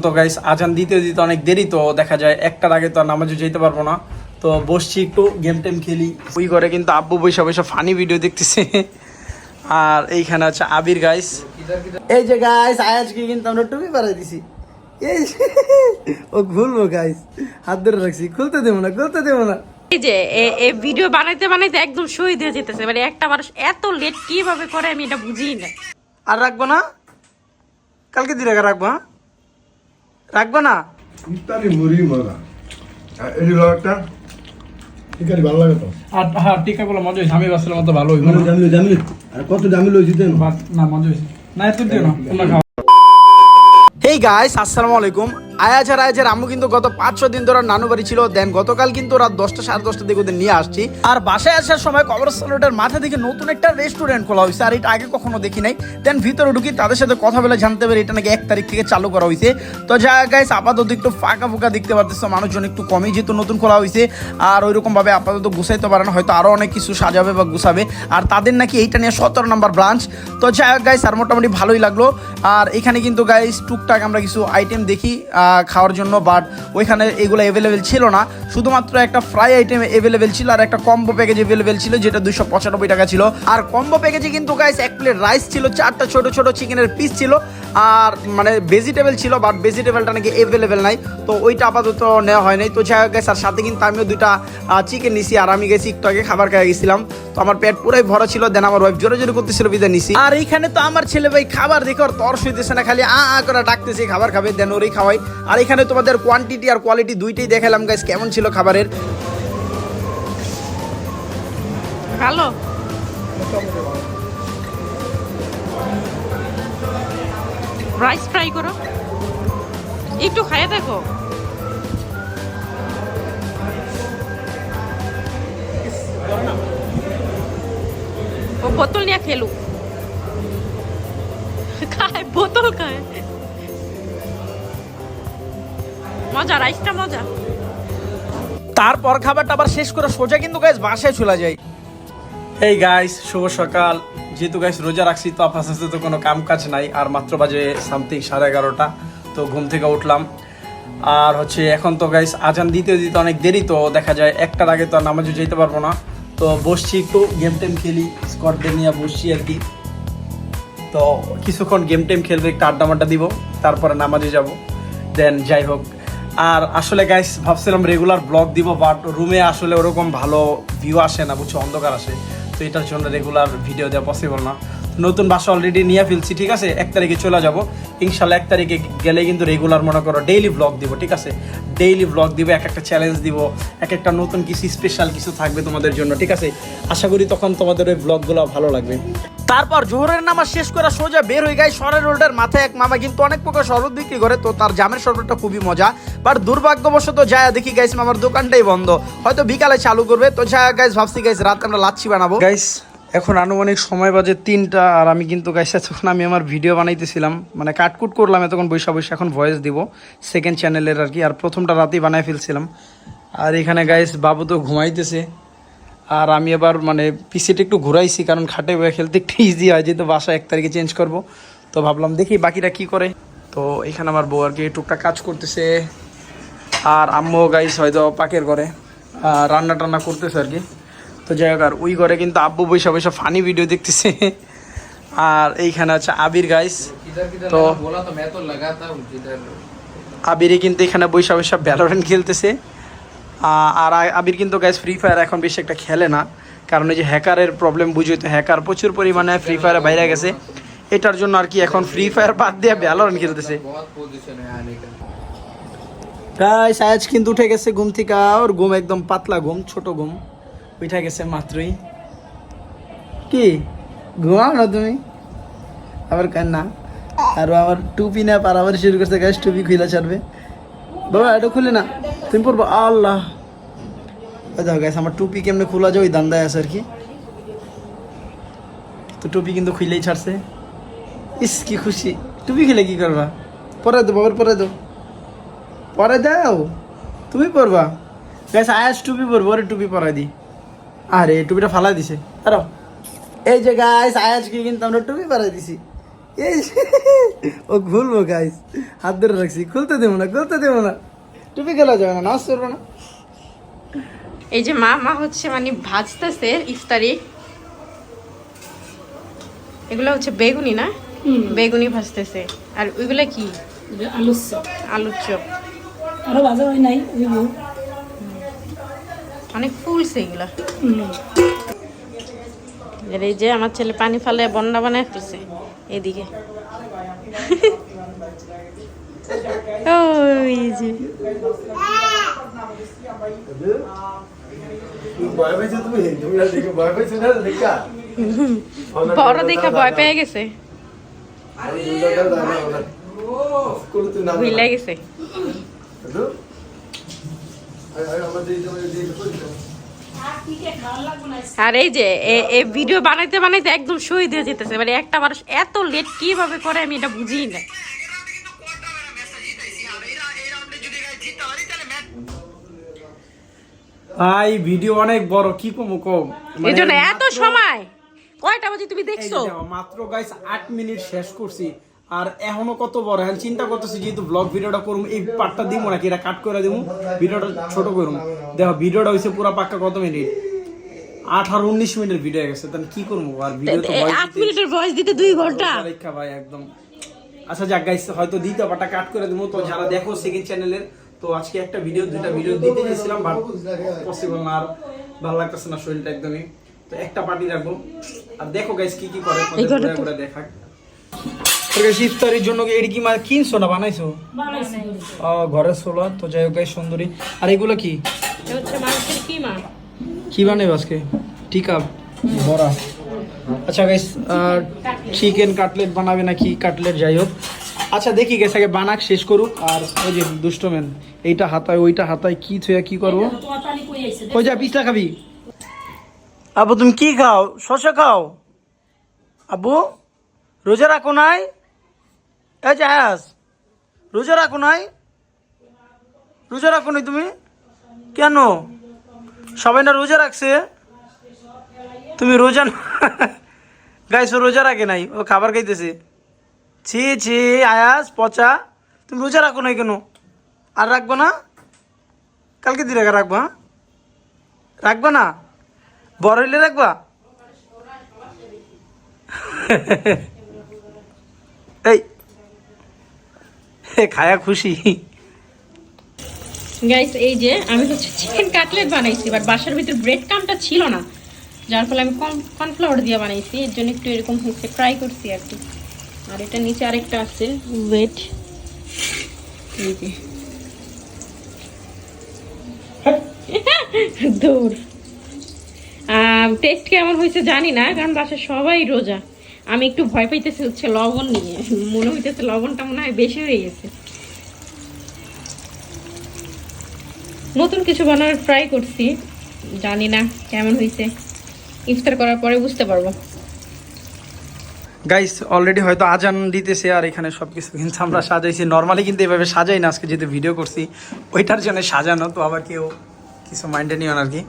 তো গাইস আজান দিতে দিতে অনেক দেরি তো দেখা যায় একটার আগে তো আর নামাজে যেতে পারব না। তো বসছি একটু গেম টেম খেলি। ওই ঘরে কিন্তু আব্বু বৈশা বৈশা ফানি ভিডিও দেখতেছে। আর এইখানে আছে আবির গাইস এই যে গাইস আজকে কিন্তু আমরা টুপি পাড়াই দিছি। এই ও ঘুরবো গাইস হাত ধরে রাখছি। খুলতে দেবো না খুলতে দেবো না। এই যে এ- এ ভিডিও বানাইতে বানাইতে একদম শহীদ হয়ে যেতেছে। মানে একটা মানুষ এত লেট কীভাবে করে আমি এটা বুঝি না। আর রাখব না? কালকে দিলে রাখব হ্যাঁ? রাখব না? ইত্যাদি মুড়ি মজা আর এই একটা ইত্যাদি ভালো লাগে তো। আর হ্যাঁ টিকাগুলো মজা হয়েছে আমি বাসের মতো ভালো হইব জামিল জামিল আর কত জামিল হয়েছি দেন বাট না মজা হয়েছে। না এত দিও না হেই গাইস আসসালামু আলাইকুম। আয়াজ আর আয়াজের আম্মু কিন্তু গত পাঁচ ছ দিন ধরে নানু বাড়ি ছিল। দেন গতকাল কিন্তু রাত দশটা, সাড়ে দশটা দিকে ওদের নিয়ে আসছি। আর বাসায় আসার সময় কবরস্থান রোডের মাথা দিকে নতুন একটা রেস্টুরেন্ট খোলা হয়েছে, আর এটা আগে কখনো দেখি নাই। দেন ভিতরে ঢুকি তাদের সাথে কথা বলে জানতে পারি এটা নাকি এক তারিখ থেকে চালু করা হয়েছে। তো যা গাইস আপাতত একটু ফাঁকা ফুকা দেখতে পারতেছো, মানুষজন একটু কমই যেহেতু নতুন খোলা হয়েছে, আর ওইরকম ভাবে আপাতত গুছাইতে পারে না, হয়তো আরও অনেক কিছু সাজাবে বা গুছাবে। আর তাদের নাকি এইটা নিয়ে সতেরো নাম্বার ব্রাঞ্চ তো যাই গাইস আর মোটামুটি ভালোই লাগল। আর এখানে কিন্তু গাইস টুকটাক আমরা কিছু আইটেম দেখি খাওয়ার জন্য বাট ওইখানে এগুলো অ্যাভেলেবেল ছিল না। শুধুমাত্র একটা ফ্রাই আইটেম অ্যাভেলেবেল ছিল আর একটা কম্বো প্যাকেজ অ্যাভেলেবেল ছিল, যেটা দুশো পঁচানব্বই টাকা ছিল। আর কম্বো প্যাকেজে কিন্তু গাইস এক প্লেট রাইস ছিল, চারটা ছোট ছোট চিকেনের পিস ছিল। আর মানে ভেজিটেবল ছিল বাট ভেজিটেবলটা নাকি অ্যাভেলেবেল নাই। তো ওইটা আপাতত নেওয়া হয় নাই। তো যাই হোক আর সাথে কিন্তু আমিও দুইটা চিকেন নিছি, আর আমি গেছি একটু আগে খাবার খেয়ে গেছিলাম। তো আমার পেট পুরাই ভরা ছিল দেন আমার ওয়াইফ জোরে জোরে করতেছিল বিদায় নিছি। আর এইখানে তো আমার ছেলে ভাই খাবার দেখে ওর তর সইতেছে না, খালি আ আ করে ডাকতেছে, খাবার খাবে? দেন ওরই খাওয়াই। আর এখানে তোমাদের কোয়ান্টিটি আর কোয়ালিটি দুইটাই দেখালাম গাইস কেমন ছিল খাবারের। ভালো। রাইস ফ্রাই করো। একটু খাইয়ে দেখো। ও বোতল নিয়ে খেলু। খায় বোতল খায়। মজা রাইসটা মজা। তারপর খাবারটা আবার শেষ করে সোজা কিন্তু গাইস বাসায় চলে যায় এই গাইস শুভ সকাল। যেহেতু গাইস রোজা রাখছি, তো আপাতত তো কোনো কাম কাজ নাই। আর মাত্র বাজে সামথিং সাড়ে এগারোটা, তো ঘুম থেকে উঠলাম। আর হচ্ছে এখন তো গাইস আজান দিতে দিতে অনেক দেরি, তো দেখা যায় একটার আগে তো আর নামাজে যেতে পারব না। তো বসছি একটু গেম টেম খেলি স্কটদের নিয়ে বসছি আর কি। তো কিছুক্ষণ গেম টেম খেলবে, একটু আড্ডা মাড্ডা দিব, তারপরে নামাজে যাব। দেন যাই হোক। আর আসলে গাইস ভাবছিলাম রেগুলার ব্লগ দিব বাট রুমে আসলে ওরকম ভালো ভিউ আসে না, বুঝছ? অন্ধকার আসে। তো এটার জন্য রেগুলার ভিডিও দেওয়া পসিবল না। নতুন বাসা অলরেডি নিয়ে ফেলছি, ঠিক আছে? এক তারিখে চলে যাব। ইনশাল্লাহ এক তারিখে গেলে কিন্তু রেগুলার মনে করো ডেইলি ব্লগ দিব, ঠিক আছে? ডেইলি ব্লগ দিব, এক একটা চ্যালেঞ্জ দিব, এক একটা নতুন কিছু স্পেশাল কিছু থাকবে তোমাদের জন্য, ঠিক আছে? আশা করি তখন তোমাদের ওই ব্লগগুলো ভালো লাগবে। তারপর জোহরের নামাজ শেষ করে সোজা বের হয়ে গায় সরের রোডের মাথায় এক মামা কিন্তু অনেক প্রকার শরবত বিক্রি করে, তো তার জামের শরবতটা খুবই মজা। বাট দুর্ভাগ্যবশত যায় দেখি গাইস মামার দোকানটাই বন্ধ। হয়তো বিকালে চালু করবে, তো যায় গাইস ভাবছি গাইস রাত আমরা লাচ্ছি বানাবো। গাইস এখন আনুমানিক সময় বাজে তিনটা, আর আমি কিন্তু গাইস এতক্ষণ আমি আমার ভিডিও বানাইতেছিলাম। মানে কাটকুট করলাম, এতক্ষণ বৈশা বৈশা এখন ভয়েস দিব সেকেন্ড চ্যানেলের আর কি। আর প্রথমটা রাতেই বানাই ফেলছিলাম। আর এখানে গাইস বাবু তো ঘুমাইতেছে। আর আমি এবার মানে পিসিটা একটু ঘুরাইছি, কারণ খাটে বয়ে খেলতে একটু ইজি হয়, যেহেতু বাসা এক তারিখে চেঞ্জ করব। তো ভাবলাম দেখি বাকিরা কি করে। তো এখানে আমার বউ আর কি টুকটাক কাজ করতেছে। আর আম্মু গাইস হয়তো পাকের করে রান্না টান্না করতেছে আর কি। তো যাই হোক আর ওই ঘরে কিন্তু আব্বু বৈশা বৈশা ফানি ভিডিও দেখতেছে। আর এইখানে আছে আবির গাইস তো আবিরে কিন্তু এখানে বৈশা বৈশা ভ্যালোরেন্ট খেলতেছে। আর আবির কিন্তু গাইস ফ্রি ফায়ার এখন বেশি একটা খেলে না। কারণ এই যে হ্যাকারের প্রবলেম বুঝি তো হ্যাকার প্রচুর পরিমাণে ফ্রি ফায়ারে বাইরে গেছে। এটার জন্য আর কি এখন ফ্রি ফায়ার বাদ দিয়ে ভ্যালোরেন্ট খেলতেছে। গাইস আজ কিন্তু উঠে গেছে ঘুম থেকে ওর ঘুম একদম পাতলা ঘুম ছোট ঘুম। উঠে গেছে মাত্রই। কি? ঘুমাও না তুমি? আবার কান্না। আর আমার টুপি না পারাবার শুরু করছে গাইস টুপি খুলে ছাড়বে। বাবা, এটা খুলে না। তুমি পড়ব আল্লাহ। দেখো গাইস আমার টুপি কেমনে খোলা যায়, ওই দান্দায় আছে আর কি। তো টুপি কিন্তু খুলেই ছাড়ছে। ইস, কি খুশি। টুপি খুলে কি করবা? পরে দো বাবার পরে দো পরে দাও? তুমি পরবা। গাইস আয়াস টুপি পরবো, ওরে টুপি পরাই দি। আরে টুপিটা ফালাই দিছে। আরও এই যে গাইস আয়াজকে কিন্তু আমরা টুপি পরাই দিছি। এই ও খুলবো গাইস হাত ধরে রাখছি। খুলতে দেবো না খুলতে দেবো না। টুপি খেলা যাবে না নাচ করব না। এই যে মা মা হচ্ছে মানে ভাজতেছে ইফতারি। এগুলো হচ্ছে বেগুনি না? বেগুনি ভাজতেছে। আর ওইগুলো কি? আলুর চপ। আলুর চপ। আরও ভাজা হয় নাই অনেক ফুলছে এগুলা। আর এই যে আমার ছেলে পানি ফালে বন্যা বানায় ফেলছে এদিকে। ওই যে। বড় দেখা ভয় পেয়ে গেছে। ভুলে গেছে। আর এই যে ভিডিও বানাইতে বানাইতে একদম শহীদ হয়ে যেতেছে। মানে একটা মানুষ এত লেট কীভাবে করে আমি এটা বুঝি না। ভাই ভিডিও অনেক বড় কি কমু কম? এই জন্য এত সময়। কয়টা বাজে তুমি দেখছ? মাত্র গাইস আট মিনিট শেষ করছি। আর এখনও কত বড় এখন চিন্তা করতেছি যেহেতু ব্লগ ভিডিওটা করুম এই পার্টটা দিব নাকি এটা কাট করে দিব ভিডিওটা ছোট করুম। দেখো ভিডিওটা হয়েছে পুরো পাক্কা কত মিনিট? আঠারো উনিশ মিনিটের ভিডিও গেছে তাহলে কি করব আর ভিডিও তো আট মিনিটের ভয়েস দিতে দুই ঘণ্টা। পরীক্ষা ভাই একদম। আচ্ছা যাক গাইস হয়তো দ্বিতীয় পার্টটা কাট করে দেবো তো যারা দেখো সেকেন্ড চ্যানেলের তো আজকে একটা ভিডিও দুটা ভিডিও দিতে গেছিলাম বাট পসিবল না আর। ভালো লাগতেছে না শরীরটা একদমই। তো একটা পার্টি রাখব। আর দেখো গাইস কি কি করে দেখাক। ইফতারির জন্য এটি কি মানে কিনছো না বানাইছো? ও ঘরে ছোলা তো যাই হোক সুন্দরী। আর এগুলো কি? কি বানাইব আজকে? টিকা বড়া। আচ্ছা গাইস চিকেন কাটলেট বানাবে নাকি কাটলেট যাই হোক। আচ্ছা দেখি গেছে আগে বানাক শেষ করুক। আর ওই যে দুষ্টমেন এইটা হাতায় ওইটা হাতায় কি থুয়া কি করব? ওই যা পিসটা খাবি। আবু তুমি কি খাও? শসা খাও? আবু রোজা রাখো নাই? যে হ্যাস রোজা রাখো নাই? রোজা রাখো নাই তুমি? কেন? সবাই না রোজা রাখছে? তুমি রোজা গাইছো রোজা রাখে নাই, ও খাবার খাইতেছে। ছি ছি আয়াস পচা। তুমি রোজা রাখো নাই কেন? আর রাখব না? কালকে দিলে রাখব হ্যাঁ? রাখব না? বড় হইলে রাখবা? এই খায়া খুশি। গাইস এই যে আমি হচ্ছে চিকেন কাটলেট বানাইছি বাট বাসার ভিতর ব্রেড কামটা ছিল না। যার ফলে আমি কর্নফ্লাওয়ার দিয়ে বানাইছি, এর জন্য একটু এরকম হচ্ছে ট্রাই করছি আর কি। আর এটা নিচে আরেকটা আছে ওয়েট যে। দৌড় টেস্ট কেমন হয়েছে জানি না, কারণ বাসায় সবাই রোজা। আমি একটু ভয় পাইতেছি হচ্ছে লবণ নিয়ে। মনে হইতেছে লবণটা মনে হয় বেশি হয়ে গেছে। নতুন কিছু বানানোর ট্রাই করছি। জানি না কেমন হয়েছে ইফতার করার পরে বুঝতে পারব। গাইস অলরেডি হয়তো আজান দিতেছে আর এখানে সব কিছু কিন্তু আমরা সাজাইছি। নর্মালি কিন্তু এভাবে সাজাই না, আজকে যেহেতু ভিডিও করছি, ওইটার জন্য সাজানো, তো আবার কেউ কিছু মাইন্ডে নিও না আর কি।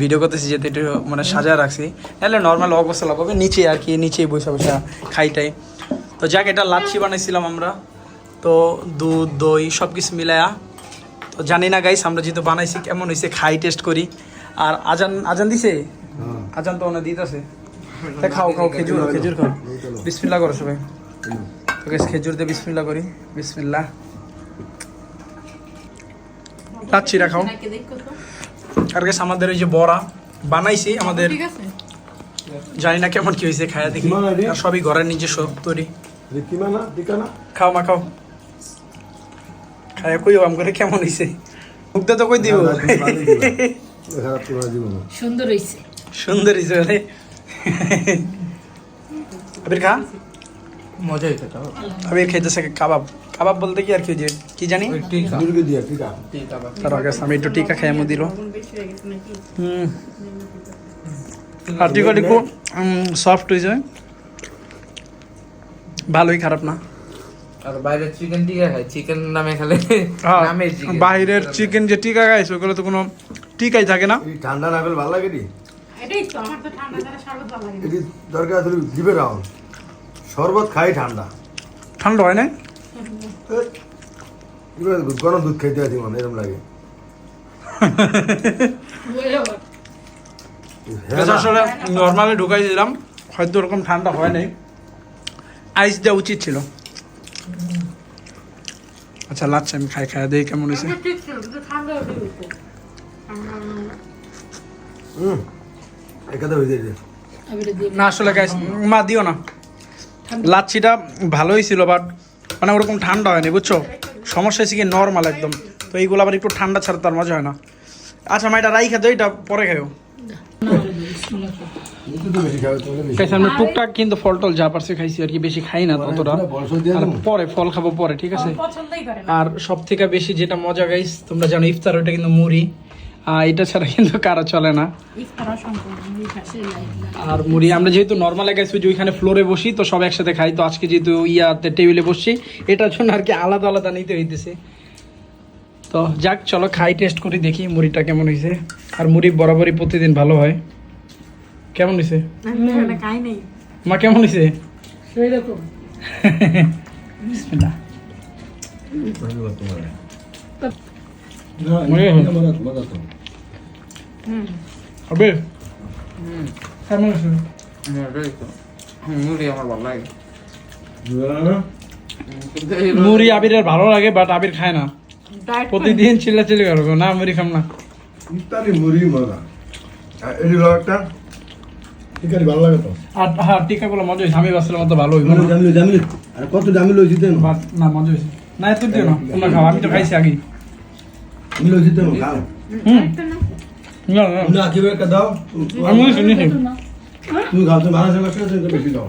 ভিডিও করতেছি যেহেতু একটু মানে সাজা রাখছি। নাহলে নর্মাল অবস্থা লাগাবে নিচে আর কি নিচেই বসে বসে খাইটাই। তো যাক এটা লাচ্ছি বানাইছিলাম আমরা। তো দুধ দই সব কিছু মিলায়া। তো জানি না গাইস আমরা যেহেতু বানাইছি কেমন হয়েছে খাই টেস্ট করি। আর আজান আজান দিছে? আজান তো অনেক দিতেছে। তা খাও খাও খেজুর খেজুর খাও। বিসমিল্লাহ করো সবাই। তো গাইস খেজুর দিয়ে বিসমিল্লাহ করি। বিসমিল্লাহ। লাচ্ছিরা খাও। আর আমাদের ওই যে বড়া বানাইছি আমাদের জানি না কেমন কি হয়েছে খায়া দেখি। আর সবই ঘরের নিজস্ব তৈরি। খাও মা খাও। খায়া কইও আম করে কেমন হয়েছে মুখটা তো কই দিব? সুন্দর হইছে। সুন্দর হয়েছে বলে। আবির খা মজা হইতে আবির খাইতেছে কাবাব। কাবাব বলতে কি আর কি যে কি জানি? দুর্গে দিয়া টিকা। তার আগে আমি একটু টিকা খাই আমি দিল হুম। আর টিকা টিকু সফট হয়েছে ভালোই খারাপ না। আর বাইরের চিকেন টিকা খায়। চিকেন নামে খেলে হ্যাঁ, বাইরের চিকেন যে টিকা খাইছে ওগুলো তো কোনো টিকাই থাকে না। ঠান্ডা না ভালো লাগে এটাই তো আমার তো ঠান্ডা ছাড়া শরবত ভালো লাগে দরকার দিবে রাও শরবত খাই ঠান্ডা। ঠান্ডা হয় না এবার গরম দুধ খাইতে আছি মানে এরকম লাগে। আসলে নর্মালি ঢুকাই দিলাম হয়তো ওরকম ঠান্ডা হয় নাই। আইস দেওয়া উচিত ছিল। আচ্ছা লাচ্ছা আমি খাই খাই দেখি কেমন হয়েছে। হয়ে না আসলে গাইস মা দিও না। লাচ্ছিটা ভালোই ছিল বাট মানে ওরকম ঠান্ডা হয়নি বুঝছ? সমস্যা হয়েছে কি নর্মাল একদম। তো এইগুলো আবার একটু ঠান্ডা ছাড়া তার মজা হয় না। আচ্ছা মা এটা রাই খেতে এটা পরে খাইও। তো আমরা টুকটাক কিন্তু ফল টল যা পারছে খাইছি আর কি বেশি খাই না ততটা। আর পরে ফল খাব পরে ঠিক আছে? আর সব থেকে বেশি যেটা মজা গাইস তোমরা জানো ইফতার ওটা কিন্তু মুড়ি। এটা ছাড়া কিন্তু কারও চলে না। আর মুড়ি আমরা যেহেতু নর্মাল ওই যে ওইখানে ফ্লোরে বসি তো সব একসাথে খাই। তো আজকে যেহেতু ইয়াতে টেবিলে বসছি এটার জন্য আর কি আলাদা আলাদা নিতে হইতেছে। তো যাক চলো খাই টেস্ট করি দেখি মুড়িটা কেমন হয়েছে আর মুড়ি বরাবরই প্রতিদিন ভালো হয়। কেমন হয়েছে মা কেমন হয়েছে বিসমিল্লাহ। ধন্যবাদ তোমার মজা হয়েছে? মজা মজা তো হবে কেমন হয়েছে তো। হুম, মুড়ি আমার ভালো লাগে। এই মুড়ি আবিরের ভালো লাগে বাট আবির খায় না। প্রতিদিন চিল্লা চিল্লি করব না মুড়ি খাম না। ইত্যাদি মুড়ি মজা। হলো একটা ভালো লাগে তো। আর হ্যাঁ টিকাগুলো মজা হয়েছে আমি বাসলাম মতো ভালো হইব না। জামিল জামিল আর কত জামিল হয়েছে দেন বাট না মজা হয়েছে না এত দিও না। তোমরা খাও আমি তো খাইছি আগে জামিল হয়েছে দেন খাও। হুম না না। না কি একটা দাও? আমি শুনেছি তুমি খাও তুমি ভালো সঙ্গে সঙ্গে বেশি দাও।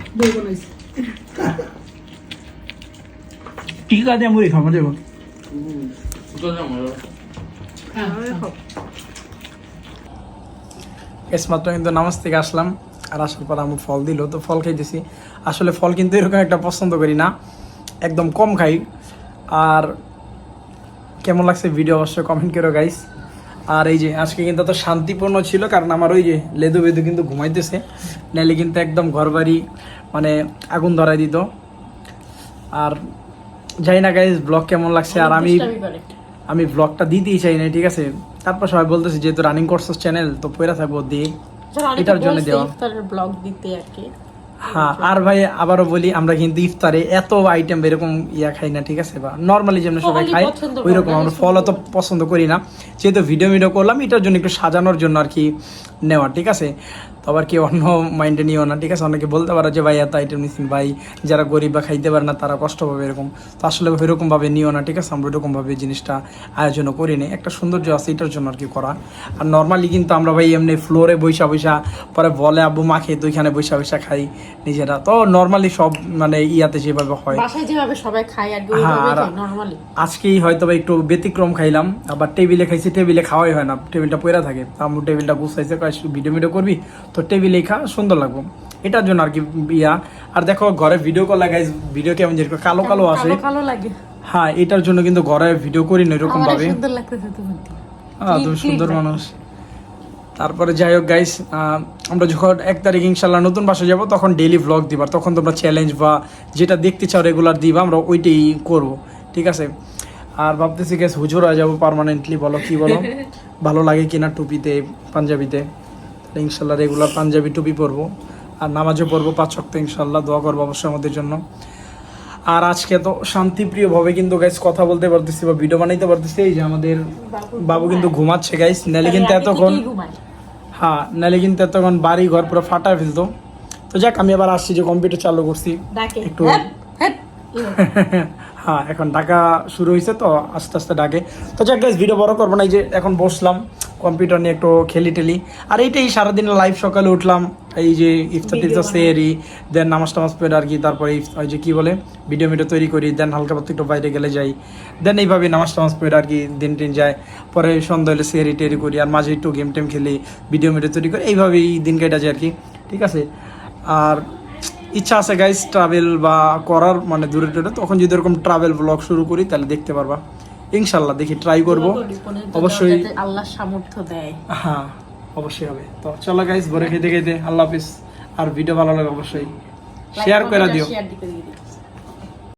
টিকা দিয়ে মুড়ি খাও মজা হইব তো যেমন হ্যাঁ এস মাত্র কিন্তু নামাজ থেকে আসলাম আর আসার পর আমি ফল দিল তো ফল খাইতেছি। আসলে ফল কিন্তু এরকম একটা পছন্দ করি না একদম কম খাই। আর কেমন লাগছে ভিডিও অবশ্যই কমেন্ট করো গাইস আর এই যে আজকে কিন্তু এত শান্তিপূর্ণ ছিল কারণ আমার ওই যে লেদু বেদু কিন্তু ঘুমাইতেছে। নাহলে কিন্তু একদম ঘরবাড়ি মানে আগুন ধরাই দিত। আর যাই না গাইস ব্লগ কেমন লাগছে আর আমি আমি ব্লগটা দিতেই চাই না ঠিক আছে? তারপর সবাই বলতেছে যেহেতু রানিং কোর্সেস চ্যানেল তো পয়রা থাকব দিয়ে এটার জন্য দেওয়া। ব্লগ দিতে আর কি। হ্যাঁ আর ভাই আবারও বলি আমরা কিন্তু ইফতারে এত আইটেম এরকম ইয়া খাই না ঠিক আছে? বা নর্মালি যেমন সবাই খাই ওই রকম আমরা ফল অত পছন্দ করি না। যেহেতু ভিডিও ভিডিও করলাম এটার জন্য একটু সাজানোর জন্য আর কি নেওয়া ঠিক আছে? তো আবার কি অন্য মাইন্ডে নিও না ঠিক আছে? অনেকে বলতে পারো যে ভাই এত আইটেম নিচ্ছেন ভাই যারা গরিব বা খাইতে পারে না তারা কষ্ট পাবে এরকম। তো আসলে ওইরকম ভাবে নিও না ঠিক আছে? আমরা ওইরকম ভাবে জিনিসটা আয়োজনও করি নি একটা সৌন্দর্য আছে এটার জন্য আর কি করা। আর নর্মালি কিন্তু আমরা ভাই এমনি ফ্লোরে বৈশা বৈশা পরে বলে আব্বু মাখে তো ওইখানে বৈশা বৈশা খাই নিজেরা। তো নর্মালি সব মানে ইয়াতে যেভাবে হয়। যেভাবে সবাই খায় আর কি হ্যাঁ, আজকেই হয়তো বা একটু ব্যতিক্রম খাইলাম আবার টেবিলে খাইছি টেবিলে খাওয়াই হয় না টেবিলটা পয়রা থাকে। তা আমরা টেবিলটা গুছাইছে ভিডিও ভিডিও করবি? তো টেবিলেই খা সুন্দর লাগবে। এটার জন্য আর কি ইয়া। আর দেখো ঘরে ভিডিও কল লাগাই ভিডিও কেমন যেরকম কালো কালো আসে কালো লাগে। হ্যাঁ এটার জন্য কিন্তু ঘরে ভিডিও করি না এরকম ভাবে। সুন্দর লাগতেছে হ্যাঁ তুমি সুন্দর মানুষ। তারপরে যাই হোক গাইস আমরা যখন এক তারিখ ইনশাল্লাহ নতুন বাসা যাব তখন ডেইলি ভ্লগ দিবা তখন তোমরা চ্যালেঞ্জ বা যেটা দেখতে চাও রেগুলার দিবা আমরা ওইটাই করব। ঠিক আছে? আর ভাবতেছি গ্যাস হুজুর হয়ে যাব পার্মানেন্টলি বলো কি বলো? ভালো লাগে কিনা টুপিতে পাঞ্জাবিতে? ইনশাল্লাহ রেগুলার পাঞ্জাবি টুপি পরবো। আর নামাজও পড়ব পাঁচ শক্ত ইনশাল্লাহ দোয়া করব অবশ্যই আমাদের জন্য। আর আজকে তো শান্তিপ্রিয়ভাবে কিন্তু গাইস কথা বলতে পারতেছি বা ভিডিও বানাইতে পারতেছি। এই যে আমাদের বাবু কিন্তু ঘুমাচ্ছে গাইস নালে কিন্তু এতক্ষণ হ্যাঁ নালে কিন্তু এতক্ষণ বাড়ি ঘর পুরো ফাটা ফেলতো। তো যাক আমি আবার আসছি যে কম্পিউটার চালু করছি। একটু। হ্যাঁ এখন ডাকা শুরু হয়েছে তো আস্তে আস্তে ডাকে। তো যাক গাইস ভিডিও বড় করব না এই যে এখন বসলাম। কম্পিউটার নিয়ে একটু খেলি টেলি। আর এইটাই সারাদিন লাইভ সকালে উঠলাম এই যে ইফতার টিফতার সেরি দেন নামাজ টামাজ পড়ে আর কি তারপরে ওই যে কি বলে ভিডিও মিডিও তৈরি করি দেন হালকা পাতলা একটু বাইরে গেলে যাই। দেন এইভাবে নামাজ টামাজ পড়ে আর কি দিন টিন যায়। পরে সন্ধ্যা হলে সেরি টেরি করি আর মাঝে একটু গেম টেম খেলি ভিডিও মিডিও তৈরি করি এইভাবেই দিন কেটে যায় আর কি। ঠিক আছে? আর ইচ্ছা আছে গাইস ট্রাভেল বা করার মানে দূরে টুরে তখন যদি এরকম ট্রাভেল ব্লগ শুরু করি তাহলে দেখতে পারবা। ইনশাল্লাহ দেখি ট্রাই করব। অবশ্যই আল্লাহ সামর্থ্য দেয়। হ্যাঁ অবশ্যই হবে। তো চলো গাইস ঘরে খেতে খেতে আল্লাহ হাফিজ। আর ভিডিও ভালো লাগে অবশ্যই শেয়ার করে দিও।